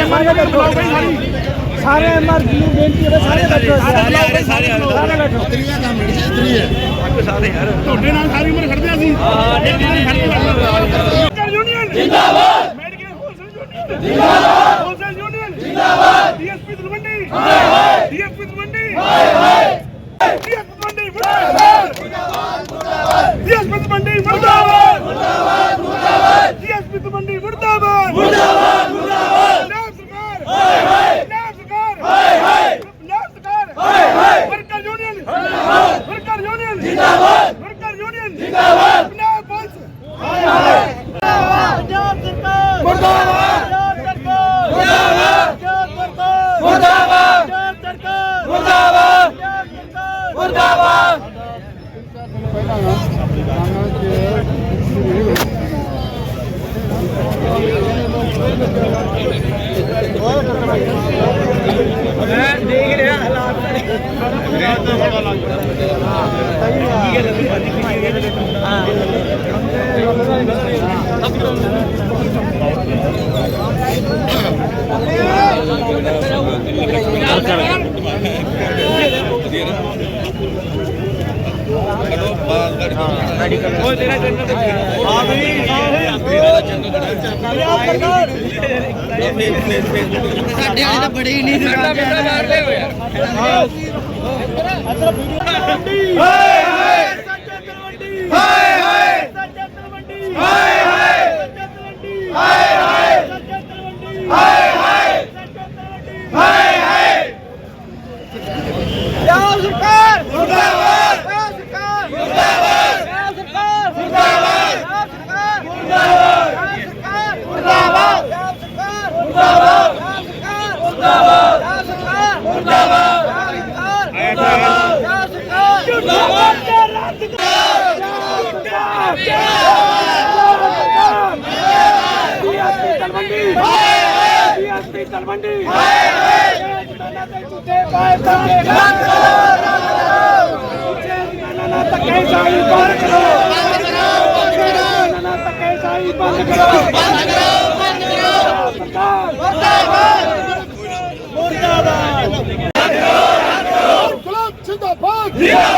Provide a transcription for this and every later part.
ਸਾਰੇ ਐਮਆਰ ਦਾ ਬੁਲਾਓ ਬਾਈ ਸਾਰੀ ਸਾਰੇ ਐਮਆਰ ਨੂੰ ਬੇਨਤੀ ਹੈ ਸਾਰੇ ਬੈਠੋ ਸਾਰੇ ਆ ਰਹੇ ਸਾਰੇ ਆ ਰਹੇ ਬੈਠੋ ਤਰੀਆ ਕੰਮ ਨਹੀਂ ਤਰੀਆ ਸਾਰੇ ਯਾਰ। ਤੁਹਾਡੇ ਨਾਲ ਸਾਰੀ ਉਮਰ ਖੜਦੇ ਅਸੀਂ। ਹਾਂ ਨਹੀਂ ਯੂਨੀਅਨ ਜਿੰਦਾਬਾਦ! ਮੈਡੀਕਲ ਹੋਲਸੇਲ ਯੂਨੀਅਨ ਜਿੰਦਾਬਾਦ! ਹੋਲਸੇਲ ਯੂਨੀਅਨ ਜਿੰਦਾਬਾਦ! ਡੀਐਸਪੀ ਤਲਵੰਡੀ ਹਾਏ ਹਾਏ ਡੀਐਸਪੀ ਤਲਵੰਡੀ ਹਾਏ ਹਾਏ ਡੀਐਸਪੀ ਤਲਵੰਡੀ ਮੁਰਦਾਬਾਦ ਮੁਰਦਾਬਾਦ ਡੀਐਸਪੀ ਤਲਵੰਡੀ ਮੁਰਦਾਬਾਦ ਮੁਰਦਾਬਾਦ ਮੁਰਦਾਬਾਦ ਡੀਐਸਪੀ ਤਲਵੰਡੀ ਮੁਰਦਾਬਾਦ ਮੁਰਦਾਬਾਦ ਮੁਰਦਾਬਾਦ मैं देख रहा हालात सब ਓਏ ਤੇਰਾ ਜਨਰਲ ਆ ਵੀ ਮੇਰਾ ਜਨਰਲ ਸਾਡੇ ਵਾਲੇ ਤਾਂ ਬੜੇ ਹੀ ਨਹੀਂ ਸਾਡਾ ਮੇਰਾ ਮਾਰ ਲੈ ਹੋਇਆ ਅਦਰ ਵੀਡੀਓ ਮੰਡੀ ਹਾਏ ਹਾਏ ਸੱਜਾ ਤਲਵੰਡੀ ਹਾਏ ਹਾਏ ਸੱਜਾ ਤਲਵੰਡੀ ਹਾਏ ਹਾਏ ਸੱਜਾ ਤਲਵੰਡੀ ਹਾਏ ਹਾਏ ਸੱਜਾ ਤਲਵੰਡੀ ਹਾਏ ਹਾਏ ਸੱਜਾ ਤਲਵੰਡੀ ਹਾਏ ਹਾਏ ਯਾ ਸਰਕਾਰ ਮੁਰਦਾਬਾਦ Yeah!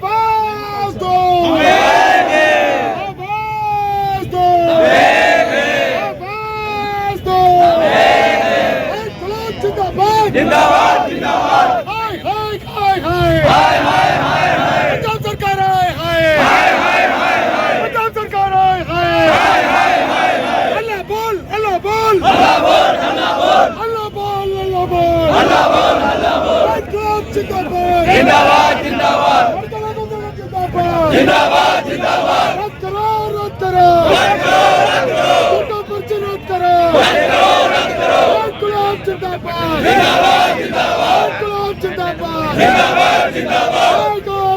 ਜਿੰਦਾਬਾਦ ਜਿੰਦਾਬਾਦ ਜਿੰਦਾਬਾਦ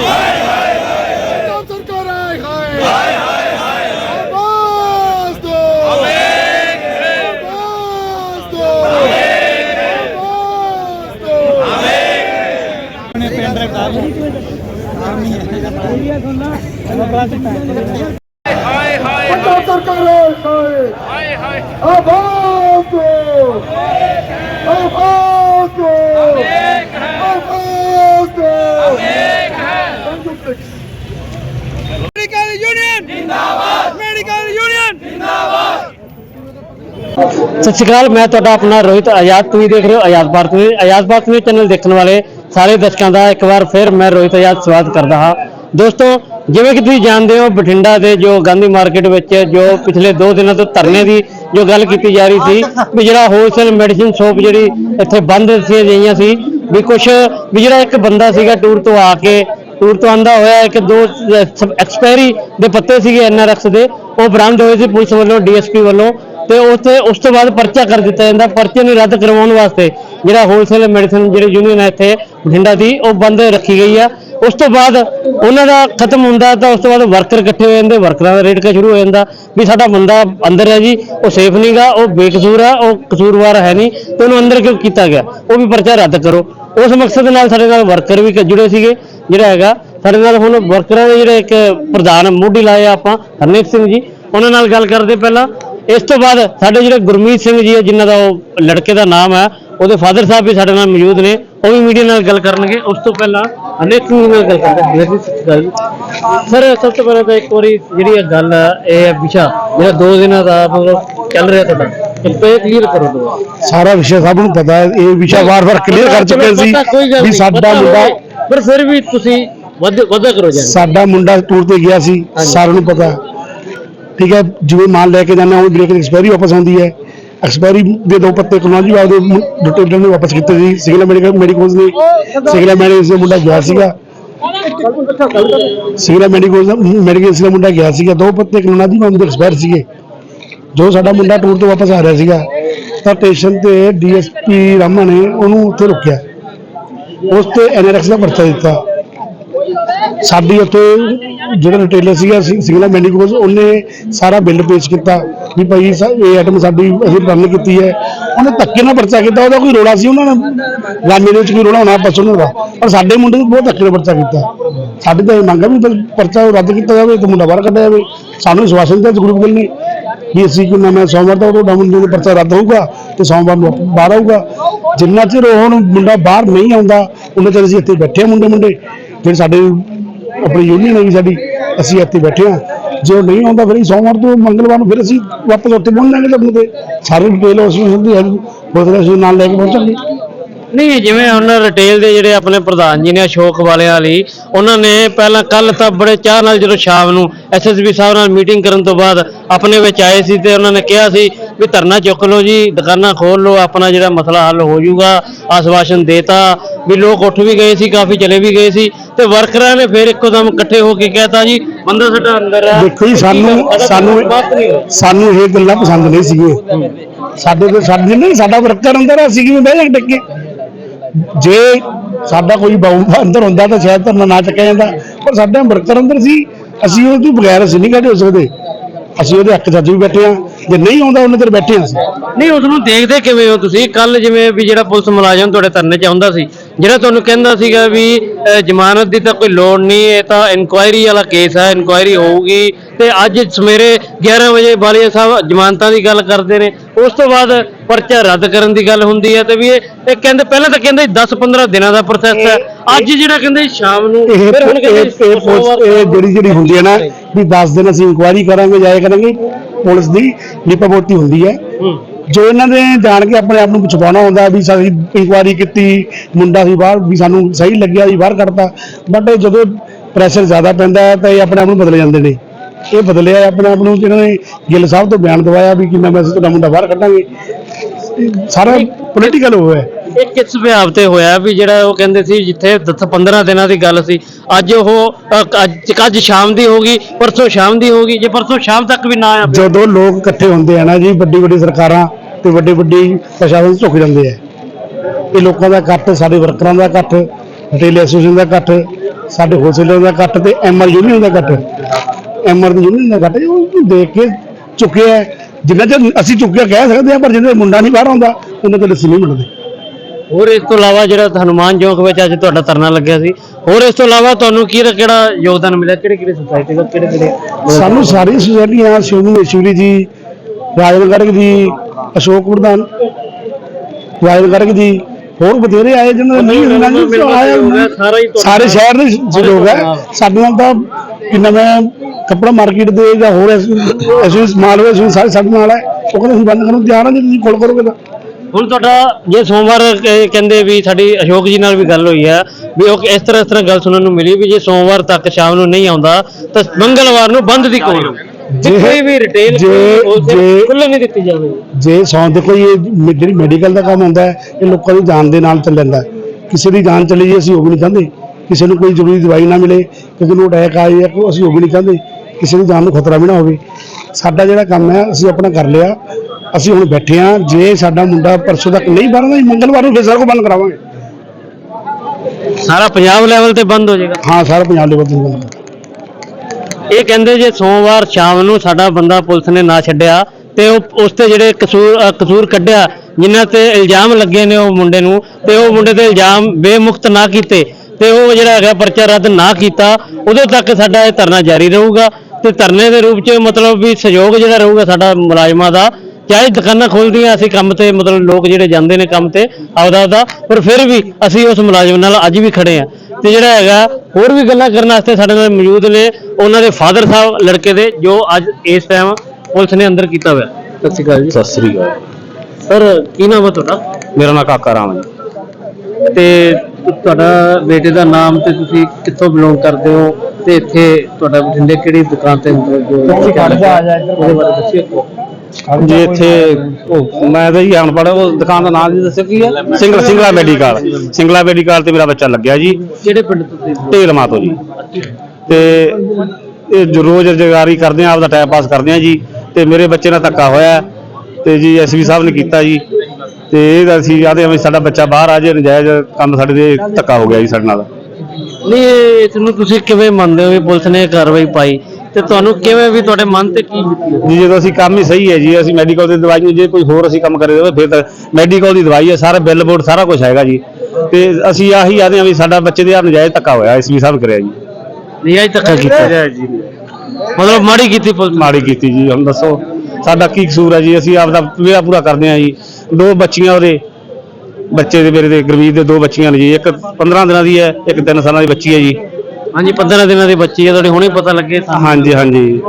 ਹਾਏ ਹਾਏ ਹਾਏ ਹਾਏ ਪੰਜਾਬ ਸਰਕਾਰ ਹਾਏ ਹਾਏ ਹਾਏ ਹਾਏ ਹਾਏ ਆਵਾਜ਼ ਦੋ ਆਵਾਜ਼ ਦੋ ਆਵਾਜ਼ ਦੋ ਪੰਜਾਬ ਸਰਕਾਰ ਹਾਏ ਹਾਏ ਆਵਾਜ਼ ਦੋ ਆਵਾਜ਼ ਦੋ ਆਵਾਜ਼ ਦੋ ਸੰਯੁਕਤ ਯੂਨੀਅਨ ਜਿੰਦਾਬਾਦ ਮੈਡੀਕਲ ਯੂਨੀਅਨ ਸਤਿ ਸ਼੍ਰੀ ਅਕਾਲ, ਮੈਂ ਤੁਹਾਡਾ ਆਪਣਾ ਰੋਹਿਤ ਆਜ਼ਾਦ ਤੁਸੀਂ ਦੇਖ ਰਹੇ ਹੋ Azad Bharat news Azad Bharat news channel ਦੇਖਣ ਵਾਲੇ ਸਾਰੇ ਦਰਸ਼ਕਾਂ ਦਾ ਇੱਕ ਵਾਰ ਫਿਰ ਮੈਂ ਰੋਹਿਤ ਆਜ਼ਾਦ ਸਵਾਗਤ ਕਰਦਾ ਹਾਂ। ਦੋਸਤੋ, ਜਿਵੇਂ ਕਿ ਤੁਸੀਂ ਜਾਣਦੇ ਹੋ, ਬਠਿੰਡਾ ਦੇ ਜੋ ਗਾਂਧੀ ਮਾਰਕੀਟ ਵਿੱਚ ਜੋ ਪਿਛਲੇ 2 ਦਿਨਾਂ ਤੋਂ ਧਰਨੇ ਦੀ ਜੋ ਗੱਲ ਕੀਤੀ ਜਾ ਰਹੀ ਸੀ, ਵੀ ਜਿਹੜਾ ਹੋਲਸੇਲ ਮੈਡੀਸਿਨ ਸ਼ੋਪ ਜਿਹੜੀ ਇੱਥੇ ਬੰਦ ਸੀ ਜਿਹੀਆਂ ਸੀ, ਵੀ ਕੁਝ ਵੀ ਜਿਹੜਾ ਇੱਕ ਬੰਦਾ ਸੀਗਾ ਟੂਰ ਤੋਂ ਆ ਕੇ, ਟੂਰ ਤੋਂ ਆਂਦਾ ਹੋਇਆ ਇੱਕ ਦੋ ਐਕਸਪਾਇਰੀ ਦੇ ਪੱਤੇ ਸੀਗੇ ਐਨਆਰਐਕਸ ਦੇ, ਉਹ ਬਰਾਮਦ ਹੋਏ ਸੀ ਪੁਲਿਸ ਵੱਲੋਂ ਡੀਐਸਪੀ ਵੱਲੋਂ। ਤੇ ਉੱਥੇ ਉਸ ਤੋਂ ਬਾਅਦ ਪਰਚਾ ਕਰ ਦਿੱਤਾ ਜਾਂਦਾ, ਪਰਚੇ ਨੂੰ ਰੱਦ ਕਰਵਾਉਣ ਵਾਸਤੇ। ਜਿਹੜਾ ਹੋਲਸੇਲ ਮੈਡੀਸਨ ਜਿਹੜੀ ਯੂਨੀਅਨ ਹੈ ਇੱਥੇ, ਬਠਿੰਡਾ ਦੀ, ਉਹ ਬੰਦ ਰੱਖੀ ਗਈ ਆ। ਉਸ ਤੋਂ ਬਾਅਦ ਉਹਨਾਂ ਦਾ ਖਤਮ ਹੁੰਦਾ ਤਾਂ ਉਸ ਤੋਂ ਬਾਅਦ ਵਰਕਰ ਇਕੱਠੇ ਹੋ ਜਾਂਦੇ ਵਰਕਰਾਂ ਦਾ ਰੇਟ ਕਾ ਸ਼ੁਰੂ ਹੋ ਜਾਂਦਾ। ਵੀ ਸਾਡਾ ਬੰਦਾ ਅੰਦਰ ਹੈ ਜੀ, ਉਹ ਸੇਫ ਨਹੀਂਗਾ ਉਹ ਬੇਕਸੂਰ ਆ, ਉਹ ਕਸੂਰਵਾਰ ਹੈ ਨਹੀਂ, ਤੇ ਉਹਨੂੰ ਅੰਦਰ ਕਿਉਂ ਕੀਤਾ ਗਿਆ? ਉਹ ਵੀ ਪਰਚਾ ਰੱਦ ਕਰੋ। ਉਸ ਮਕਸਦ ਨਾਲ ਸਾਡੇ ਨਾਲ ਵਰਕਰ ਵੀ ਜੁੜੇ ਸੀਗੇ, ਜਿਹੜਾ ਹੈਗਾ। ਸਾਡੇ ਨਾਲ ਹੁਣ ਵਰਕਰਾਂ ਦੇ ਜਿਹੜੇ ਇੱਕ ਪ੍ਰਧਾਨ ਮੋਢੀ ਲਾਏ ਆ ਆਪਾਂ, ਹਰਨੇਕ ਸਿੰਘ ਜੀ। ਉਹਨਾਂ ਨਾਲ ਗੱਲ ਕਰਦੇ ਪਹਿਲਾਂ। ਇਸ ਤੋਂ ਬਾਅਦ ਸਾਡੇ ਜਿਹੜੇ ਗੁਰਮੀਤ ਸਿੰਘ ਜੀ ਹੈ ਜਿਨ੍ਹਾਂ ਦਾ ਉਹ ਲੜਕੇ ਦਾ ਨਾਮ ਹੈ ਉਹਦੇ ਫਾਦਰ ਸਾਹਿਬ ਵੀ ਸਾਡੇ ਨਾਲ ਮੌਜੂਦ ਨੇ ਉਹ ਵੀ ਮੀਡੀਆ ਨਾਲ ਗੱਲ ਕਰਨਗੇ। ਉਸ ਤੋਂ ਪਹਿਲਾਂ ਹਰਨੇਕ ਸਿੰਘ ਜੀ ਨਾਲ ਗੱਲ ਕਰਦੇ ਸਰ ਸਭ ਤੋਂ ਪਹਿਲਾਂ ਤਾਂ ਇੱਕ ਵਾਰੀ ਜਿਹੜੀ ਇਹ ਗੱਲ ਹੈ ਇਹ ਹੈ ਵਿਸ਼ਾ ਜਿਹੜਾ ਦੋ ਦਿਨਾਂ ਦਾ ਮਤਲਬ ਚੱਲ ਰਿਹਾ ਤੁਹਾਡਾ ਤੇ ਕਲੀਅਰ ਕਰੋ ਦੋ। ਸਾਰਾ ਵਿਸ਼ਾ ਸਭ ਨੂੰ ਪਤਾ ਹੈ ਇਹ ਵਿਸ਼ਾ ਵਾਰ-ਵਾਰ ਕਲੀਅਰ ਕਰ ਚੁੱਕੇ ਸੀ ਵੀ ਸਾਡਾ ਮੁੰਡਾ ਪਰ ਫਿਰ ਵੀ ਤੁਸੀਂ ਵੱਧ ਵਾਧਾ ਕਰੋ ਜਾਨ ਸਾਡਾ ਮੁੰਡਾ ਟੂਰ ਤੇ ਗਿਆ ਸੀ ਸਾਰਿਆਂ ਨੂੰ ਪਤਾ। ਠੀਕ ਹੈ, ਜਿਵੇਂ ਮਾਲ ਲੈ ਕੇ ਜਾਂਦੇ, ਉਹ ਬ੍ਰੇਕ ਐਕਸਪਾਇਰੀ ਵਾਪਸ ਆਉਂਦੀ ਹੈ। ਐਕਸਪਾਇਰੀ ਦੇ ਦੋ ਪੱਤੇ ਕਲੋਜੀ ਆਪਦੇ ਡਿਟੇਲਰ ਨੇ ਵਾਪਸ ਕੀਤੇ ਸੀ। ਸਿਗਲਾ ਮੈਡੀਕਲ ਮੈਡੀਕਲਸ ਨੇ ਸਿਗਲਾ ਮੈਡੀਕਲਸ ਦਾ ਮੁੰਡਾ ਗਿਆ ਸੀਗਾ। ਸਿਗਲਾ ਮੈਡੀਕਲਸ ਦਾ ਮੈਡੀਕਲਸ ਦਾ ਮੁੰਡਾ ਗਿਆ ਸੀਗਾ। ਦੋ ਪੱਤੇ ਕਲੋਨਾ ਦੀ ਉਹਦੇ ਐਕਸਪਾਇਰ ਸੀਗੇ। ਜੋ ਸਾਡਾ ਮੁੰਡਾ ਟੂਰ ਤੋਂ ਵਾਪਸ ਆ ਰਿਹਾ ਸੀਗਾ, ਤਾਂ ਸਟੇਸ਼ਨ ਤੇ ਡੀਐਸਪੀ ਰਾਮਾ ਨੇ ਉਹਨੂੰ ਉੱਥੇ ਰੁਕਿਆ। ਉਸ ਤੇ ਐਨਆਰਐਕਸ ਦਾ ਪਰਚਾ ਦਿੱਤਾ। ਸਾਡੀ ਉੱਥੇ ਜਿਹੜਾ ਰਿਟੇਲਰ ਸੀਗਾ ਸਿੰਗਲਾ ਮੈਡੀਕੋਸ ਉਹਨੇ ਸਾਰਾ ਬਿੱਲ ਪੇਸ਼ ਕੀਤਾ ਵੀ ਭਾਈ ਇਹ ਆਈਟਮ ਸਾਡੀ ਅਸੀਂ ਰਨ ਕੀਤੀ ਹੈ। ਉਹਨੇ ਧੱਕੇ ਨਾਲ ਪਰਚਾ ਕੀਤਾ, ਉਹਦਾ ਕੋਈ ਰੋਲਾ ਸੀ ਉਹਨਾਂ ਨੇ ਗਾਮੇ ਦੇ ਵਿੱਚ ਕੋਈ ਰੋਲਾ ਹੋਣਾ ਪਰਸੋਂ ਦਾ? ਪਰ ਸਾਡੇ ਮੁੰਡੇ ਨੂੰ ਬਹੁਤ ਧੱਕੇ ਨਾਲ ਪਰਚਾ ਕੀਤਾ। ਸਾਡੀ ਤਾਂ ਇਹ ਮੰਗ ਹੈ ਵੀ ਬਸ ਪਰਚਾ ਰੱਦ ਕੀਤਾ ਜਾਵੇ ਤੇ ਮੁੰਡਾ ਬਾਹਰ ਕੱਢਿਆ ਜਾਵੇ। ਸਾਨੂੰ ਵਿਸ਼ਵਾਸ ਨਹੀਂ ਗਰੁੱਪ ਗੱਲ ਨੇ ਵੀ। ਅਸੀਂ ਕਿ ਮੈਂ ਸੋਮਵਾਰ ਦਾ ਉਹ ਮੁੰਡੇ ਦਾ ਪਰਚਾ ਰੱਦ ਹੋਊਗਾ ਤੇ ਸੋਮਵਾਰ ਨੂੰ ਬਾਹਰ ਆਊਗਾ। ਜਿੰਨਾ ਚਿਰ ਉਹ ਹੁਣ ਮੁੰਡਾ ਬਾਹਰ ਨਹੀਂ ਆਉਂਦਾ, ਉਹਨਾਂ ਚਿਰ ਅਸੀਂ ਇੱਥੇ ਬੈਠੇ ਹਾਂ ਮੁੰਡੇ ਮੁੰਡੇ ਜਿਹੜੇ ਸਾਡੇ ਆਪਣੀ ਯੂਨੀਅਨ ਹੈਗੀ ਸਾਡੀ, ਅਸੀਂ ਇੱਥੇ ਬੈਠੇ ਹਾਂ। ਜੇ ਉਹ ਨਹੀਂ ਆਉਂਦਾ ਫਿਰ ਸੋਮਵਾਰ ਤੋਂ ਮੰਗਲਵਾਰ ਨੂੰ ਫਿਰ ਅਸੀਂ ਵਾਪਸ ਉੱਥੇ ਪਹੁੰਚ ਜਾਵਾਂਗੇ ਤੁਹਾਨੂੰ ਆਪਣੇ ਤੇ। ਸਾਰੇ ਡਿਟੇਲ ਉਸ ਨੂੰ ਹੁੰਦੀ ਹੈ ਬੋਤਲ ਅਸੀਂ ਨਾਲ ਲੈ ਕੇ ਪਹੁੰਚਾਂਗੇ ਨਹੀਂ ਜਿਵੇਂ ਹੁਣ ਰਿਟੇਲ ਦੇ ਜਿਹੜੇ ਆਪਣੇ ਪ੍ਰਧਾਨ ਜੀ ਨੇ ਅਸ਼ੋਕ ਵਾਲਿਆਂ ਲਈ ਉਹਨਾਂ ਨੇ ਪਹਿਲਾਂ ਕੱਲ ਤਾਂ ਬੜੇ ਚਾਹ ਨਾਲ ਜਦੋਂ ਸ਼ਾਮ ਨੂੰ ਐਸਐਸਬੀ ਸਾਹਿਬ ਨਾਲ ਮੀਟਿੰਗ ਕਰਨ ਤੋਂ ਬਾਅਦ ਆਪਣੇ ਵਿੱਚ ਆਏ ਸੀ ਤੇ ਉਹਨਾਂ ਨੇ ਕਿਹਾ ਸੀ ਵੀ ਧਰਨਾ ਚੁੱਕ ਲਓ ਜੀ ਦੁਕਾਨਾਂ ਖੋਲ ਲਓ ਆਪਣਾ ਜਿਹੜਾ ਮਸਲਾ ਹੱਲ ਹੋ ਜਾਊਗਾ ਆਸ਼ਵਾਸਨ ਦੇਤਾ ਵੀ ਲੋਕ ਉੱਠ ਵੀ ਗਏ ਸੀ ਕਾਫੀ ਚਲੇ ਵੀ ਗਏ ਸੀ ਤੇ ਵਰਕਰਾਂ ਨੇ ਫਿਰ ਇੱਕੋ ਦਮ ਇਕੱਠੇ ਹੋ ਕੇ ਕਹਿਤਾ ਜੀ ਬੰਦਾ ਸਾਡਾ ਅੰਦਰ ਹੈ ਦੇਖੋ ਜੀ ਸਾਨੂੰ ਸਾਨੂੰ ਸਾਨੂੰ ਇਹ ਗੱਲਾਂ ਪਸੰਦ ਨਹੀਂ ਸੀਗੀਆਂ। ਸਾਡੇ ਤੇ ਸਾਡੇ ਨਹੀਂ ਸਾਡਾ ਵਰਕਰ ਅੰਦਰ ਆ, ਅਸੀਂ ਕਿਵੇਂ ਬਹਿ ਜਾਂਗੇ ਟੱਕੇ ਜੇ ਸਾਡਾ ਕੋਈ ਬਾਊ ਅੰਦਰ ਹੁੰਦਾ ਤਾਂ ਸ਼ਾਇਦ ਧਰਨਾ ਨਾ ਚੱਕਿਆ ਜਾਂਦਾ। ਪਰ ਸਾਡਾ ਵਰਕਰ ਅੰਦਰ ਸੀ, ਅਸੀਂ ਉਹ ਤੋਂ ਬਗੈਰ ਅਸੀਂ ਨਹੀਂ ਕੱਢ ਹੋ ਸਕਦੇ। ਅਸੀਂ ਉਹਦੇ ਹੱਕ 'ਚ ਵੀ ਬੈਠੇ ਆ ਜੇ ਨਹੀਂ ਆਉਂਦਾ, ਉਹਨਾਂ ਚਿਰ ਬੈਠੇ ਹਾਂ ਅਸੀਂ। ਨਹੀਂ, ਉਸ ਨੂੰ ਦੇਖਦੇ ਕਿਵੇਂ ਹੋ ਤੁਸੀਂ? ਕੱਲ ਜਿਵੇਂ ਵੀ ਜਿਹੜਾ ਪੁਲਿਸ ਮੁਲਾਜ਼ਮ ਤੁਹਾਡੇ ਧਰਨੇ 'ਚ ਆਉਂਦਾ ਸੀ ਜਿਹੜਾ ਤੁਹਾਨੂੰ ਕਹਿੰਦਾ ਸੀਗਾ ਵੀ ਜ਼ਮਾਨਤ ਦੀ ਤਾਂ ਕੋਈ ਲੋੜ ਨਹੀਂ ਇਹ ਤਾਂ ਇਨਕੁਆਇਰੀ ਵਾਲਾ ਕੇਸ ਹੈ ਇਨਕੁਆਇਰੀ ਹੋਊਗੀ। ਤੇ ਅੱਜ ਸਵੇਰੇ 11 ਵਜੇ ਵਾਲੀਆ ਸਾਹਿਬ ਜ਼ਮਾਨਤਾਂ ਦੀ ਗੱਲ ਕਰਦੇ ਨੇ। ਉਸ ਤੋਂ ਬਾਅਦ ਪਰਚਾ ਰੱਦ ਕਰਨ ਦੀ ਗੱਲ ਹੁੰਦੀ ਹੈ ਤੇ ਵੀ ਇਹ ਇਹ ਕਹਿੰਦੇ ਪਹਿਲਾਂ ਤਾਂ ਕਹਿੰਦੇ 10-15 ਦਿਨਾਂ ਦਾ ਪ੍ਰੋਸੈਸ ਹੈ ਅੱਜ ਜਿਹੜਾ ਕਹਿੰਦੇ ਸ਼ਾਮ ਨੂੰ ਫਿਰ ਹੁਣ ਕਹਿੰਦੇ ਇਹ ਜਿਹੜੀ ਜਿਹੜੀ ਹੁੰਦੀ ਹੈ ਨਾ ਵੀ 10 ਦਿਨ ਅਸੀਂ ਇਨਕੁਆਇਰੀ ਕਰਾਂਗੇ ਜਾਇਆ ਕਰਾਂਗੇ। ਪੁਲਿਸ ਦੀ ਲਿਪਾਪੋਤੀ ਹੁੰਦੀ ਹੂੰ। ਜੋ ਇਹਨਾਂ ਨੇ ਜਾਣ ਕੇ ਆਪਣੇ ਆਪ ਨੂੰ ਛੁਪਾਉਣਾ ਹੁੰਦਾ ਵੀ ਸਾਡੀ ਇਨਕੁਆਇਰੀ ਕੀਤੀ ਮੁੰਡਾ ਸੀ ਬਾਹਰ ਵੀ ਸਾਨੂੰ ਸਹੀ ਲੱਗਿਆ ਜੀ ਬਾਹਰ ਕੱਢਤਾ। ਬਟ ਜਦੋਂ ਪ੍ਰੈਸ਼ਰ ਜ਼ਿਆਦਾ ਪੈਂਦਾ ਹੈ ਤਾਂ ਇਹ ਆਪਣੇ ਆਪ ਨੂੰ ਬਦਲ ਜਾਂਦੇ ਨੇ। ਇਹ ਬਦਲਿਆ ਆਪਣੇ ਆਪ ਨੂੰ ਜਿਹਨਾਂ ਨੇ ਗਿੱਲ ਸਾਹਿਬ ਤੋਂ ਬਿਆਨ ਦਵਾਇਆ ਵੀ ਕਿੰਨਾ ਮੈਂ ਅਸੀਂ ਤੁਹਾਡਾ ਮੁੰਡਾ ਬਾਹਰ ਕੱਢਾਂਗੇ। ਸਾਰਾ ਪੋਲੀਟੀਕਲ ਹੋਇਆ ਹੈ। ਇਹ ਕਿਸ ਵਿਆਹ ਤੇ ਹੋਇਆ ਵੀ ਜਿਹੜਾ ਉਹ ਕਹਿੰਦੇ ਸੀ ਜਿੱਥੇ 10 15 ਦਿਨਾਂ ਦੀ ਗੱਲ ਸੀ? ਅੱਜ ਉਹ ਅ, ਅੱਜ ਅੱਜ ਸ਼ਾਮ ਦੀ ਹੋਗੀ ਪਰਸੋਂ ਸ਼ਾਮ ਦੀ ਹੋਗੀ ਜੇ ਪਰਸੋਂ ਸ਼ਾਮ ਤੱਕ ਵੀ ਨਾ ਆਇਆ ਜਦੋਂ ਲੋਕ ਇਕੱਠੇ ਹੁੰਦੇ ਆ ਨਾ ਜੀ ਵੱਡੀ ਵੱਡੀ ਸਰਕਾਰਾਂ ਤੇ ਵੱਡੀ ਵੱਡੀ ਪ੍ਰਸ਼ਾਸਨ ਝੁਕ ਜਾਂਦੇ ਆ। ਇਹ ਲੋਕਾਂ ਦਾ ਇਕੱਠ ਸਾਡੇ ਵਰਕਰਾਂ ਦਾ ਇਕੱਠ ਰਿਟੇਲ ਐਸੋਸੀਏਸ਼ਨ ਦਾ ਇਕੱਠ ਸਾਡੇ ਹੋਲਸੇਲਰ ਦਾ ਇਕੱਠ ਤੇ ਐਮਆਰ ਯੂਨੀਅਨ ਦਾ ਇਕੱਠ। ਐਮਆਰ ਦੀ ਯੂਨੀਅਨ ਦਾ ਇਕੱਠ ਉਹ ਦੇਖ ਕੇ ਚੁੱਕਿਆ ਜਿੰਨਾ ਚਿਰ ਅਸੀਂ ਚੁੱਕਿਆ ਕਹਿ ਸਕਦੇ ਆ ਪਰ ਜਿੰਨੇ ਮੁੰਡਾ ਨਹੀਂ ਬਾਹਰ ਆਉਂਦਾ ਉਹਨਾਂ ਤੇ ਲੱਸੀ ਨਹੀਂ ਮਿਲਦੀ। ਹੋਰ ਇਸ ਤੋਂ ਇਲਾਵਾ ਜਿਹੜਾ ਹਨੂਮਾਨ ਚੌਕ ਵਿੱਚ ਅੱਜ ਤੁਹਾਡਾ ਧਰਨਾ ਲੱਗਿਆ ਸੀ ਹੋਰ ਇਸ ਤੋਂ ਇਲਾਵਾ ਤੁਹਾਨੂੰ ਕੀ ਕਿਹੜਾ ਯੋਗਦਾਨ ਮਿਲਿਆ? ਕਿਹੜੇ ਕਿਹੜੇ ਸੁਸਾਇਟੀ ਦਾ ਕਿਹੜੇ ਕਿਹੜੇ ਸਾਨੂੰ ਸਾਰੀ ਸੁਸਾਇਟੀਆਂ ਸ਼ਿਵਮ ਏਸ਼ਵਰੀ ਜੀ ਰਾਜਨ ਗਰਗ ਜੀ ਅਸ਼ੋਕ ਪ੍ਰਧਾਨ ਰਾਜਨ ਗਰਗ ਜੀ ਹੋਰ ਬਥੇਰੇ ਆਏ ਜਿਹਨਾਂ ਦੇ ਨਹੀਂ ਹੁੰਦਾ ਜੀ ਆਇਆ ਸਾਰਾ ਸ਼ਹਿਰ ਦੇ ਸਹਿਯੋਗ ਹੈ। ਸਾਡੇ ਨਾਲ ਤਾਂ ਕਿੰਨਾ ਮੈਂ ਕੱਪੜਾ ਮਾਰਕੀਟ ਦੇ ਜਾਂ ਹੋਰ ਐਸੀ ਸਮਾਲ ਵੇ ਅਸੀਂ ਸਾਰੇ ਸਾਡੇ ਨਾਲ ਹੈ। ਉਹ ਕਹਿੰਦੇ ਅਸੀਂ ਬੰਦ ਕਰਨ ਤਿਆਰ ਹਾਂ ਜੇ ਤੁਸੀਂ ਕੋਲ ਕਰੋਗੇ ਤਾਂ। ਹੁਣ ਤੁਹਾਡਾ ਜੇ ਸੋਮਵਾਰ ਕ- ਕਹਿੰਦੇ ਵੀ ਸਾਡੀ ਅਸ਼ੋਕ ਜੀ ਨਾਲ ਵੀ ਗੱਲ ਹੋਈ ਹੈ ਵੀ ਉਹ ਇਸ ਤਰ੍ਹਾਂ ਇਸ ਤਰ੍ਹਾਂ ਗੱਲ ਸੁਣਨ ਨੂੰ ਮਿਲੀ ਵੀ ਜੇ ਸੋਮਵਾਰ ਤੱਕ ਸ਼ਾਮ ਨੂੰ ਨਹੀਂ ਆਉਂਦਾ ਤਾਂ ਮੰਗਲਵਾਰ ਨੂੰ ਬੰਦ ਦੀ ਕੋਲ ਜੇ ਜੇ- ਕੋਈ ਵੀ ਰਿਟੇਲ ਜੇ- ਜੇ- ਖੁੱਲ੍ਹ ਨਹੀਂ ਦਿੱਤੀ ਜਾਵੇ। ਜੇ ਸੌਂ ਦੇਖੋ ਇਹ ਮ- ਜਿਹੜੀ ਮੈਡੀਕਲ ਦਾ ਕੰਮ ਹੁੰਦਾ ਹੈ ਇਹ ਲੋਕਾਂ ਦੀ ਜਾਨ ਦੇ ਨਾਲ ਚੱਲ ਜਾਂਦਾ ਹੈ। ਕਿਸੇ ਦੀ ਜਾਨ ਚਲੀ ਜੀ ਅਸੀਂ ਉਹ ਵੀ ਨਹੀਂ ਚਾਹੁੰਦੇ। ਕਿਸੇ ਨੂੰ ਕੋਈ ਜ਼ਰੂਰੀ ਦਵਾਈ ਨਾ ਮਿਲੇ ਕਿਸੇ ਨੂੰ ਅਟੈਕ ਆਏ ਜਾਂ ਕੋਈ ਅਸੀਂ ਉਹ ਵੀ ਨਹੀਂ ਚਾਹੁੰਦੇ। ਕਿਸੇ ਦੀ ਜਾਨ ਨੂੰ ਖਤਰਾ ਵੀ ਨਾ ਹੋਵੇ। ਸਾਡਾ ਜਿਹੜਾ ਕੰਮ ਹੈ ਅਸੀਂ ਆਪਣਾ ਕਰ ਲਿਆ। ਅਸੀਂ ਹੁਣ ਬੈਠੇ ਹਾਂ ਜੇ ਸਾਡਾ ਮੁੰਡਾ ਪਰਸੋਂ ਤੱਕ ਨਹੀਂ ਬਣਦਾ ਮੰਗਲਵਾਰ ਨੂੰ ਫਿਰ ਸਾਰਾ ਕੁਝ ਬੰਦ ਕਰਾਵਾਂਗੇ। ਸਾਰਾ ਪੰਜਾਬ ਲੈਵਲ ਤੇ ਬੰਦ ਹੋ ਜਾਏਗਾ। ਹਾਂ ਸਾਰਾ ਪੰਜਾਬ ਦੇ ਬੰਦ। ਕਰਾਵਾਂਗੇ ਇਹ ਕਹਿੰਦੇ ਜੇ ਸੋਮਵਾਰ ਸ਼ਾਮ ਨੂੰ ਸਾਡਾ ਬੰਦਾ ਪੁਲਿਸ ਨੇ ਨਾ ਛੱਡਿਆ ਤੇ ਉਹ ਉਸ ਤੇ ਜਿਹੜੇ ਕਸੂਰ ਅ, ਕਸੂਰ ਕੱਢਿਆ ਜਿਨ੍ਹਾਂ ਤੇ ਇਲਜ਼ਾਮ ਲੱਗੇ ਨੇ ਉਹ ਮੁੰਡੇ ਨੂੰ ਤੇ ਉਹ ਮੁੰਡੇ ਤੇ ਇਲਜ਼ਾਮ ਬੇਮੁਕਤ ਨਾ ਕੀਤੇ ਤੇ ਉਹ ਜਿਹੜਾ ਹੈਗਾ ਪਰਚਾ ਰੱਦ ਨਾ ਕੀਤਾ ਉਦੋਂ ਤੱਕ ਸਾਡਾ ਇਹ ਧਰਨਾ ਜਾਰੀ ਰਹੂਗਾ ਤੇ ਧਰਨੇ ਦੇ ਰੂਪ 'ਚ ਮਤਲਬ ਵੀ ਸਹਿਯੋਗ ਜਿਹੜਾ ਰਹੂਗਾ ਸਾਡਾ ਮੁਲਾਜ਼ਮਾਂ ਦਾ ਚਾਹੇ ਦੁਕਾਨਾਂ ਖੋਲਦੀਆਂ ਅਸੀਂ ਕੰਮ ਤੇ ਮਤਲਬ ਲੋਕ ਜਿਹੜੇ ਜਾਂਦੇ ਨੇ ਕੰਮ ਤੇ ਆਪਦਾ ਆਪਦਾ ਪਰ ਫਿਰ ਵੀ ਅਸੀਂ ਉਸ ਮੁਲਾਜ਼ਮ ਨਾਲ ਅੱਜ ਵੀ ਖੜੇ ਆ ਤੇ ਜਿਹੜਾ ਹੈਗਾ ਹੋਰ ਵੀ ਗੱਲਾਂ ਕਰਨ ਵਾਸਤੇ ਸਾਡੇ ਨਾਲ ਮੌਜੂਦ ਨੇ ਉਹਨਾਂ ਦੇ ਫਾਦਰ ਸਾਹਿਬ ਲੜਕੇ ਦੇ ਜੋ ਅੱਜ ਇਸ ਟਾਈਮ ਪੁਲਿਸ ਨੇ ਅੰਦਰ ਕੀਤਾ ਹੋਇਆ। ਸਤਿ ਸ਼੍ਰੀ ਅਕਾਲ ਜੀ। ਸਤਿ ਸ੍ਰੀ ਅਕਾਲ। ਸਰ ਕੀ ਨਾਮ ਹੈ ਤੁਹਾਡਾ? ਮੇਰਾ ਨਾਮ ਕਾਕਾ ਰਾਮ ਹੈ। ਜੀ। ਤੇ ਤੁਹਾਡਾ ਬੇਟੇ ਦਾ ਨਾਮ ਤੇ ਤੁਸੀਂ ਕਿੱਥੋਂ ਬਿਲੋਂਗ ਕਰਦੇ ਹੋ? ਤੇ ਇੱਥੇ ਤੁਹਾਡਾ ਬਠਿੰਡੇ ਕਿਹੜੀ ਦੁਕਾਨ ਤੇ ਮਤਲਬ ਜੋ। ਉਹਦੇ ਬਾਰੇ ਦੱਸਿਓ। ਜੀ ਇੱਥੇ ਉਹ ਮੈਂ ਤਾਂ ਜੀ ਅਨਪੜ੍ਹ ਉਹ ਦੁਕਾਨ ਦਾ ਨਾਮ ਜੀ ਦੱਸਿਓ ਕੀ ਹੈ ਸਿੰਗਲਾ ਸਿੰਗਲਾ ਮੈਡੀਕਲ ਸਿੰਗਲਾ ਮੈਡੀਕਲ ਤੇ ਮੇਰਾ ਬੱਚਾ ਲੱਗਿਆ ਜੀ। ਕਿਹੜੇ ਪਿੰਡ ਤੋਂ ਤੁਸੀਂ? ਢੇਲਮਾ ਤੋਂ ਜੀ। ਤੇ ਇਹ ਜੋ ਰੋਜ਼ ਰੁਜ਼ਗਾਰੀ ਕਰਦੇ ਆ ਆਪਦਾ ਟਾਈਮ ਪਾਸ ਕਰਦੇ ਆ ਜੀ। ਤੇ ਮੇਰੇ ਬੱਚੇ ਨਾਲ ਧੱਕਾ ਹੋਇਆ ਤੇ ਜੀ ਐਸਵੀ ਸਾਹਿਬ ਨੇ ਕੀਤਾ ਜੀ। ਤੇ ਇਹ ਅਸੀਂ ਆਦੇ ਵੀ ਸਾਡਾ ਬੱਚਾ ਬਾਹਰ ਆ ਜੇ ਨਜਾਇਜ਼ ਕੰਮ ਸਾਡੇ ਦੇ ਧੱਕਾ ਹੋ ਗਿਆ ਜੀ ਸਾਡੇ ਨਾਲ। ਨਹੀਂ ਇਹ ਇਸ ਨੂੰ ਤੁਸੀਂ ਕਿਵੇਂ ਮੰਨਦੇ ਹੋ ਵੀ ਪੁਲਿਸ ਨੇ ਇਹ ਕਾਰਵਾਈ ਪਾਈ? ਤੇ ਤੁਹਾਨੂੰ ਕਿਵੇਂ ਵੀ ਤੁਹਾਡੇ ਮਨ ਤੇ ਕੀ ਬੀਤੀ ਜੀ ਜਦੋਂ ਅਸੀਂ ਕੰਮ ਹੀ ਸਹੀ ਹੈ ਜੀ ਅਸੀਂ ਮੈਡੀਕਲ ਦੀ ਦਵਾਈ ਜੇ ਕੋਈ ਹੋਰ ਅਸੀਂ ਕੰਮ ਕਰੇ ਹੋਵੇ ਫਿਰ ਤਾਂ ਮੈਡੀਕਲ ਦੀ ਦਵਾਈ ਹੈ ਸਾਰਾ ਬਿੱਲ ਬੋਰਡ ਸਾਰਾ ਕੁਝ ਹੈਗਾ ਜੀ। ਤੇ ਅਸੀਂ ਆਹੀ ਆਦੇ ਹਾਂ ਵੀ ਸਾਡਾ ਬੱਚੇ ਦੇ ਆ ਨਜਾਇਜ਼ ਧੱਕਾ ਹੋਇਆ ਐਸਵੀ ਸਾਹਿਬ ਕਰਿਆ ਜੀ। ਨਹੀਂ ਅੱਜ ਧੱਕਾ ਕੀਤਾ? ਜੀ। ਮਤਲਬ ਮਾੜੀ ਕੀਤੀ ਪੁਲਿਸ। ਮਾੜੀ ਕੀਤੀ ਜੀ ਹੁਣ ਦੱਸੋ ਸਾਡਾ ਕੀ ਕਸੂਰ ਹੈ ਜੀ? ਅਸੀਂ ਆਪਦਾ ਪੂਰਾ ਪੂਰਾ ਕਰਦੇ ਹਾਂ ਜੀ। ਦੋ ਬੱਚੀਆਂ ਉਹਦੇ ਬੱਚੇ ਦੇ ਮੇਰੇ ਦੇ ਗੁਰਵੀਰ ਦੇ ਦੋ ਬੱਚੀਆਂ ਨੇ ਜੀ। ਇੱਕ 15 ਦਿਨਾਂ ਦੀ ਹੈ ਇੱਕ 3 ਸਾਲਾਂ ਦੀ ਬੱਚੀ ਹੈ ਜੀ। ਹਾਂਜੀ 15 ਦਿਨਾਂ ਦੀ ਬੱਚੀ ਹੈ ਤੁਹਾਡੇ ਹੁਣੇ ਪਤਾ ਲੱਗੇ ਸਾਨੂੰ। ਹਾਂਜੀ ਹਾਂਜੀ।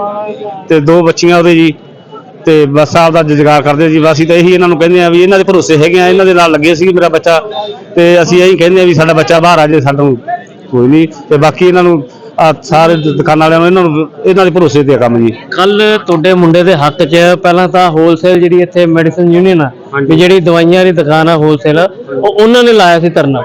ਤੇ ਦੋ ਬੱਚੀਆਂ ਉਹਦੇ ਜੀ, ਤੇ ਬਸ ਆਪਦਾ ਰੁਜ਼ਗਾਰ ਕਰਦੇ ਜੀ। ਬਸ ਅਸੀਂ ਤਾਂ ਇਹੀ ਇਹਨਾਂ ਨੂੰ ਕਹਿੰਦੇ ਆ ਵੀ ਇਹਨਾਂ ਦੇ ਭਰੋਸੇ ਹੈਗੇ ਆ, ਇਹਨਾਂ ਦੇ ਨਾਲ ਲੱਗੇ ਸੀ ਮੇਰਾ ਬੱਚਾ। ਤੇ ਅਸੀਂ ਇਹੀ ਕਹਿੰਦੇ ਆ ਵੀ ਸਾਡਾ ਬੱਚਾ ਬਾਹਰ ਆ ਜੇ ਸਾਨੂੰ ਕੋਈ ਨਹੀਂ। ਤੇ ਬਾਕੀ ਇਹਨਾਂ ਨੂੰ ਸਾਰੇ ਦੁਕਾਨਾਂ ਵਾਲਿਆਂ ਨੂੰ ਇਹਨਾਂ ਨੂੰ ਇਹਨਾਂ ਦੇ ਭਰੋਸੇ ਤੇ ਆ ਕੰਮ ਜੀ। ਕੱਲ ਤੁਹਾਡੇ ਮੁੰਡੇ ਦੇ ਹੱਕ 'ਚ ਪਹਿਲਾਂ ਤਾਂ ਹੋਲਸੇਲ ਜਿਹੜੀ ਇੱਥੇ ਮੈਡੀਸਨ ਯੂਨੀਅਨ ਆ ਵੀ ਜਿਹੜੀ ਦਵਾਈਆਂ ਦੀ ਦੁਕਾਨ ਆ ਹੋਲਸੇਲ ਉਹ ਉਹਨਾਂ ਨੇ ਲਾਇਆ ਸੀ ਧਰਨਾ।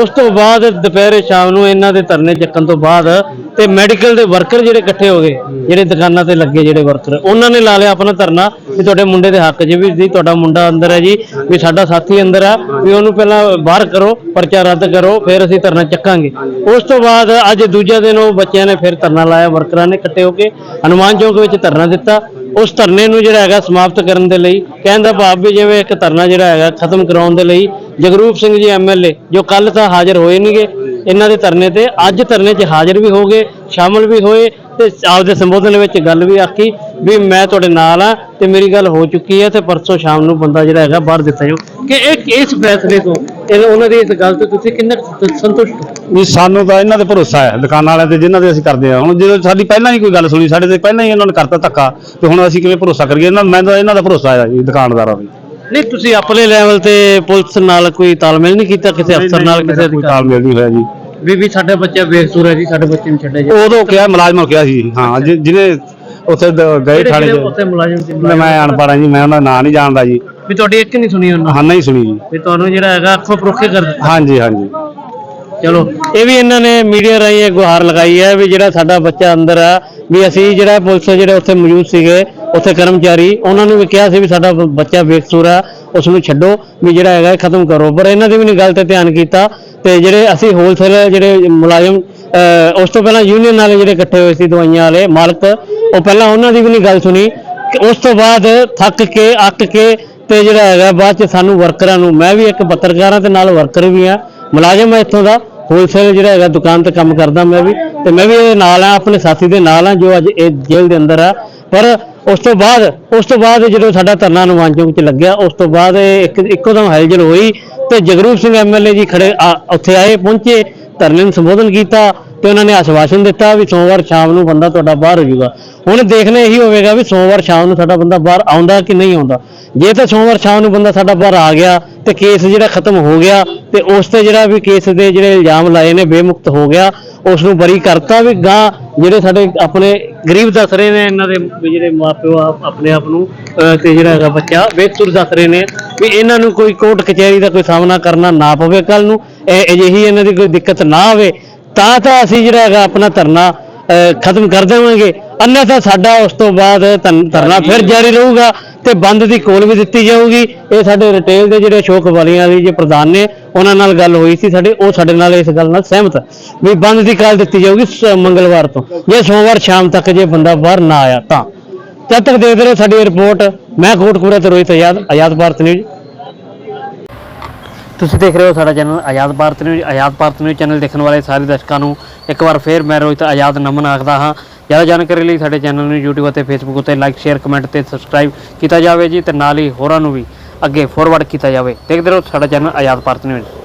ਉਸ ਤੋਂ ਬਾਅਦ ਦੁਪਹਿਰੇ ਸ਼ਾਮ ਨੂੰ ਇਹਨਾਂ ਦੇ ਧਰਨੇ ਚੱਕਣ ਤੋਂ ਬਾਅਦ ਤੇ ਮੈਡੀਕਲ ਦੇ ਵਰਕਰ ਜਿਹੜੇ ਇਕੱਠੇ ਹੋ ਗਏ, ਜਿਹੜੇ ਦੁਕਾਨਾਂ ਤੇ ਲੱਗੇ ਜਿਹੜੇ ਵਰਕਰ ਉਹਨਾਂ ਨੇ ਲਾ ਲਿਆ ਆਪਣਾ ਧਰਨਾ ਵੀ ਤੁਹਾਡੇ ਮੁੰਡੇ ਦੇ ਹੱਕ 'ਚ ਵੀ ਜੀ, ਤੁਹਾਡਾ ਮੁੰਡਾ ਅੰਦਰ ਹੈ ਜੀ, ਵੀ ਸਾਡਾ ਸਾਥੀ ਅੰਦਰ ਆ ਵੀ ਉਹਨੂੰ ਪਹਿਲਾਂ ਬਾਹਰ ਕਰੋ, ਪਰਚਾ ਰੱਦ ਕਰੋ, ਫਿਰ ਅਸੀਂ ਧਰਨਾ ਚੱਕਾਂਗੇ। ਉਸ ਤੋਂ ਬਾਅਦ ਅੱਜ ਦੂਜੇ ਦਿਨ ਉਹ ਬੱਚਿਆਂ ਨੇ ਫਿਰ ਧਰਨਾ ਲਾਇਆ ਵਰਕਰਾਂ ਨੇ ਇਕੱਠੇ ਹੋ ਕੇ ਹਨੂਮਾਨ ਚੌਕ ਵਿੱਚ ਧਰਨਾ ਦਿੱਤਾ। ਉਸ ਧਰਨੇ ਨੂੰ ਜਿਹੜਾ ਹੈਗਾ ਸਮਾਪਤ ਕਰਨ ਦੇ ਲਈ, ਕਹਿਣ ਦਾ ਭਾਵ ਵੀ ਜਿਵੇਂ ਇੱਕ ਧਰਨਾ ਜਿਹੜਾ ਹੈਗਾ ਖਤਮ ਕਰਾਉਣ ਦੇ ਲਈ ਜਗਰੂਪ ਸਿੰਘ ਜੀ ਐਮਐਲਏ ਜੋ ਕੱਲ ਤਾਂ ਹਾਜ਼ਰ ਹੋਏ ਨਹੀਂਗੇ ਇਹਨਾਂ ਦੇ ਧਰਨੇ ਤੇ ਅੱਜ ਧਰਨੇ 'ਚ ਹਾਜ਼ਰ ਵੀ ਹੋ ਗਏ, ਸ਼ਾਮਲ ਵੀ ਹੋਏ ਤੇ ਆਪਦੇ ਸੰਬੋਧਨ ਵਿੱਚ ਗੱਲ ਵੀ ਆਖੀ ਵੀ ਮੈਂ ਤੁਹਾਡੇ ਨਾਲ ਆ ਤੇ ਮੇਰੀ ਗੱਲ ਹੋ ਚੁੱਕੀ ਹੈ ਤੇ ਪਰਸੋਂ ਸ਼ਾਮ ਨੂੰ ਬੰਦਾ ਜਿਹੜਾ ਹੈਗਾ ਬਾਹਰ ਦਿੱਤਾ ਜਾਊ। ਕਿ ਇਹ ਇਸ ਫੈਸਲੇ ਤੋਂ ਇਹ ਉਹਨਾਂ ਦੀ ਇਸ ਗੱਲ ਤੋਂ ਤੁਸੀਂ ਕਿੰਨਾ ਕੁ ਸੰਤੁਸ਼ਟ ਵੀ ਸਾਨੂੰ ਤਾਂ ਇਹਨਾਂ ਤੇ ਭਰੋਸਾ ਹੈ, ਦੁਕਾਨਾਂ ਵਾਲਿਆਂ ਤੇ ਜਿਨ੍ਹਾਂ ਦੇ ਅਸੀਂ ਕਰਦੇ ਆ ਹੁਣ ਜਦੋਂ ਸਾਡੀ ਪਹਿਲਾਂ ਹੀ ਕੋਈ ਗੱਲ ਸੁਣੀ, ਸਾਡੇ ਤੇ ਪਹਿਲਾਂ ਹੀ ਇਹਨਾਂ ਨੇ ਕਰਤਾ ਧੱਕਾ, ਤੇ ਹੁਣ ਅਸੀਂ ਕਿਵੇਂ ਭਰੋਸਾ ਕਰੀਏ? ਇਹਨਾਂ ਮੈਂ ਤਾਂ ਇਹਨਾਂ ਦਾ ਭਰੋਸਾ ਹੈ ਜੀ, ਦੁਕਾਨਦਾਰਾਂ ਤੇ। ਨਹੀਂ ਤੁਸੀਂ ਆਪਣੇ ਲੈਵਲ ਤੇ ਪੁਲਿਸ ਨਾਲ ਕੋਈ ਤਾਲਮੇਲ ਨਹੀਂ ਕੀਤਾ ਕਿਸੇ ਅਫਸਰ ਨਾਲ ਕਿਸੇ ਕੋਈ ਅਧਿਕਾਰੀ ਤਾਲਮੇਲ ਨਹੀਂ ਹੋਇਆ ਜੀ। ਵੀ ਵੀ ਸਾਡੇ ਬੱਚੇ ਬੇਕਸੂਰ ਹੈ ਜੀ ਸਾਡੇ ਬੱਚੇ ਨੂੰ ਛੱਡੇ ਜੀ ਉਦੋਂ ਕਿਹਾ ਮੁਲਾਜ਼ਮਾਂ ਨੂੰ ਕਿਹਾ ਸੀ ਹਾਂ ਜਿ- ਜਿਹਨੇ ਉੱਥੇ ਦ- ਗਏ ਥਾਣੇ 'ਚ। ਉੱਥੇ ਮੁਲਾਜ਼ਮ ਸੀ ਮੈਂ ਮੈਂ ਅਨਪੜ੍ਹ ਹਾਂ ਜੀ ਮੈਂ ਉਹਨਾਂ ਦਾ ਨਾਂ ਨਹੀਂ ਜਾਣਦਾ ਜੀ। ਵੀ ਤੁਹਾਡੀ ਇੱਕ ਨਹੀਂ ਸੁਣੀ ਉਹਨਾਂ? ਹਾਂ ਨਹੀਂ ਸੁਣੀ ਜੀ। ਵੀ ਤੁਹਾਨੂੰ ਜਿਹੜਾ ਹੈਗਾ ਅੱਖੋਂ ਪਰੋਖੇ ਕਰ ਦਿੱਤਾ। ਹਾਂਜੀ ਹਾਂਜੀ ਚਲੋ। ਇਹ ਵੀ ਇਹਨਾਂ ਨੇ ਮੀਡੀਆ ਰਾਹੀਂ ਇਹ ਗੁਹਾਰ ਲਗਾਈ ਹੈ ਵੀ ਜਿਹੜਾ ਸਾਡਾ ਬੱਚਾ ਅੰਦਰ ਆ ਵੀ ਅਸੀਂ ਜਿਹੜਾ ਪੁਲਿਸ ਜਿਹੜੇ ਉੱਥੇ ਮੌਜੂਦ ਸੀਗੇ ਉੱਥੇ ਕਰਮਚਾਰੀ, ਉਹਨਾਂ ਨੂੰ ਵੀ ਕਿਹਾ ਸੀ ਵੀ ਸਾਡਾ ਬੱਚਾ ਬੇਕਸੂਰ ਆ ਉਸ ਨੂੰ ਛੱਡੋ, ਵੀ ਜਿਹੜਾ ਹੈਗਾ ਇਹ ਖਤਮ ਕਰੋ। ਪਰ ਇਹਨਾਂ ਦੀ ਵੀ ਨਹੀਂ ਗੱਲ ਤੇ ਧਿਆਨ ਕੀਤਾ ਤੇ ਜਿਹੜੇ ਅਸੀਂ ਹੋਲਸੇਲ ਜਿਹੜੇ ਮੁਲਾਜ਼ਮ ਉਸ ਤੋਂ ਪਹਿਲਾਂ ਯੂਨੀਅਨ ਵਾਲੇ ਜਿਹੜੇ ਇਕੱਠੇ ਹੋਏ ਸੀ, ਦਵਾਈਆਂ ਵਾਲੇ ਮਾਲਕ, ਉਹ ਪਹਿਲਾਂ ਉਹਨਾਂ ਦੀ ਵੀ ਨਹੀਂ ਗੱਲ ਸੁਣੀ। ਉਸ ਤੋਂ ਬਾਅਦ ਥੱਕ ਕੇ, ਅੱਕ ਕੇ ਤੇ ਜਿਹੜਾ ਹੈਗਾ ਬਾਅਦ ਚ ਸਾਨੂੰ ਵਰਕਰਾਂ ਨੂੰ, ਮੈਂ ਵੀ ਇੱਕ ਪੱਤਰਕਾਰਾਂ ਦੇ ਨਾਲ ਵਰਕਰ ਵੀ ਆ ਮੁਲਾਜ਼ਮ ਆ ਇੱਥੋਂ ਦਾ ਹੋਲਸੇਲ ਜਿਹੜਾ ਹੈਗਾ ਦੁਕਾਨ ਤੇ ਕੰਮ ਕਰਦਾ ਮੈਂ ਵੀ। ਤੇ ਮੈਂ ਵੀ ਇਹਦੇ ਨਾਲ ਆ, ਆਪਣੇ ਸਾਥੀ ਦੇ ਨਾਲ ਆ, ਜੋ ਅੱਜ ਇਹ ਜੇਲ੍ਹ ਦੇ ਅੰਦਰ ਆ। ਪਰ ਉਸ ਤੋਂ ਬਾਅਦ, ਉਸ ਤੋਂ ਬਾਅਦ ਜਦੋਂ ਸਾਡਾ ਧਰਨਾ ਹਨੂੰਮਾਨ ਚੌਕ 'ਚ ਲੱਗਿਆ, ਉਸ ਤੋਂ ਬਾਅਦ ਇਹ ਇੱਕ, ਇੱਕੋ ਦਮ ਹਲਚਲ ਹੋਈ ਤੇ ਜਗਰੂਪ ਸਿੰਘ ਐਮਐਲਏ ਜੀ ਖੜੇ ਆ- ਉੱਥੇ ਆਏ, ਪਹੁੰਚੇ, ਧਰਨੇ ਨੂੰ ਸੰਬੋਧਨ ਕੀਤਾ ਤੇ ਉਹਨਾਂ ਨੇ ਆਸ਼ਵਾਸਨ ਦਿੱਤਾ ਵੀ ਸੋਮਵਾਰ ਸ਼ਾਮ ਨੂੰ ਬੰਦਾ ਤੁਹਾਡਾ ਬਾਹਰ ਹੋ ਜਾਊਗਾ। ਹੁਣ ਦੇਖਣਾ ਇਹੀ ਹੋਵੇਗਾ ਵੀ ਸੋਮਵਾਰ ਸ਼ਾਮ ਨੂੰ ਸਾਡਾ ਬੰਦਾ ਬਾਹਰ ਆਉਂਦਾ ਕਿ ਨਹੀਂ ਆਉਂਦਾ। ਜੇ ਤਾਂ ਸੋਮਵਾਰ ਸ਼ਾਮ ਨੂੰ ਬੰਦਾ ਸਾਡਾ ਬਾਹਰ ਆ ਗਿਆ ਤੇ ਕੇਸ ਜਿਹੜਾ ਖਤਮ ਹੋ ਗਿਆ ਤੇ ਉਸ ਤੇ ਜਿਹੜਾ ਵੀ ਕੇਸ ਦੇ ਜਿਹੜੇ ਇਲਜ਼ਾਮ ਲਾਏ ਨੇ ਬੇਮੁਕਤ ਹੋ ਗਿਆ ਉਸ ਨੂੰ ਬਰੀ ਕਰਤਾ ਵੀ ਗਾਂ ਜਿਹੜੇ ਸਾਡੇ ਆਪਣੇ ਗਰੀਬ ਦੱਸ ਰਹੇ ਨੇ ਇਹਨਾਂ ਦੇ ਜਿਹੜੇ ਮਾਪਿਓ ਆਪਣੇ ਆਪ ਨੂੰ ਤੇ ਜਿਹੜਾ ਹੈਗਾ ਬੱਚਾ ਬੇਕਸੂਰ ਦੱਸ ਰਹੇ ਨੇ ਵੀ ਇਹਨਾਂ ਨੂੰ ਕੋਈ ਕੋਰਟ ਕਚਹਿਰੀ ਦਾ ਕੋਈ ਸਾਹਮਣਾ ਕਰਨਾ ਨਾ ਪਵੇ ਕੱਲ ਨੂੰ ਇਹ ਅਜਿਹੀ ਇਹਨਾਂ ਦੀ ਕੋਈ ਦਿੱਕਤ ਨਾ ਆਵੇ ਤਾਂ ਤਾਂ ਅਸੀਂ ਜਿਹੜਾ ਹੈਗਾ ਆਪਣਾ ਧਰਨਾ ਖਤਮ ਕਰ ਦੇਵਾਂਗੇ। ਅੰਨ੍ਹੇਥਾ ਸਾਡਾ ਉਸ ਤੋਂ ਬਾਅਦ ਧਰਨਾ ਫਿਰ ਜਾਰੀ ਰਹੂਗਾ। ਤੇ ਬੰਦ ਦੀ ਕੋਲ ਵੀ ਦਿੱਤੀ ਜਾਊਗੀ। ਇਹ ਸਾਡੇ ਰਿਟੇਲ ਦੇ ਜਿਹੜੇ ਅਸ਼ੋਕ ਵਾਲੀਆਂ ਦੇ ਜੇ ਪ੍ਰਧਾਨ ਨੇ, ਉਹਨਾਂ ਨਾਲ ਗੱਲ ਹੋਈ ਸੀ ਸਾਡੇ, ਉਹ ਸਾਡੇ ਨਾਲ ਇਸ ਗੱਲ ਨਾਲ ਸਹਿਮਤ ਵੀ ਬੰਦ ਦੀ ਕਾਲ ਦਿੱਤੀ ਜਾਊਗੀ ਸ- ਮੰਗਲਵਾਰ ਤੋਂ। ਜੇ ਸੋਮਵਾਰ ਸ਼ਾਮ ਤੱਕ ਜੇ ਬੰਦਾ ਬਾਹਰ ਨਾ ਆਇਆ ਤਾਂ। ਤਦ ਤੱਕ ਦੇਖਦੇ ਰਹੋ ਸਾਡੀ ਰਿਪੋਰਟ ਮੈਂ ਕੋਟਕਪੂਰਾ ਤੋਂ ਰੋਹਿਤ ਆਜ਼ਾਦ ਆਜ਼ਾਦ ਭਾਰਤ ਨਿਊਜ਼। ਤੁਸੀਂ ਦੇਖ ਰਹੇ ਹੋ ਸਾਡਾ channel Azad Bharat news. Azad Bharat news channel ਦੇਖਣ ਵਾਲੇ ਸਾਰੇ ਦਰਸ਼ਕਾਂ ਨੂੰ ਇੱਕ ਵਾਰ ਫੇਰ ਮੈਂ ਰੋਹਿਤ ਆਜ਼ਾਦ ਨਮਨ ਆਖਦਾ ਹਾਂ। ਜ਼ਿਆਦਾ ਜਾਣਕਾਰੀ ਲਈ ਸਾਡੇ ਚੈਨਲ ਨੂੰ YouTube ਅਤੇ Facebook ਉੱਤੇ ਲਾਈਕ ਸ਼ੇਅਰ ਕਮੈਂਟ ਤੇ ਸਬਸਕ੍ਰਾਈਬ ਕੀਤਾ ਜਾਵੇ ਜੀ ਤੇ ਨਾਲ ਹੀ ਹੋਰਾਂ ਨੂੰ ਵੀ ਅੱਗੇ ਫੋਰਵਰਡ ਕੀਤਾ ਜਾਵੇ। ਦੇਖਦੇ ਰਹੋ ਸਾਡਾ ਚੈਨਲ ਆਜ਼ਾਦ ਭਾਰਤ ਨਿਊਜ਼।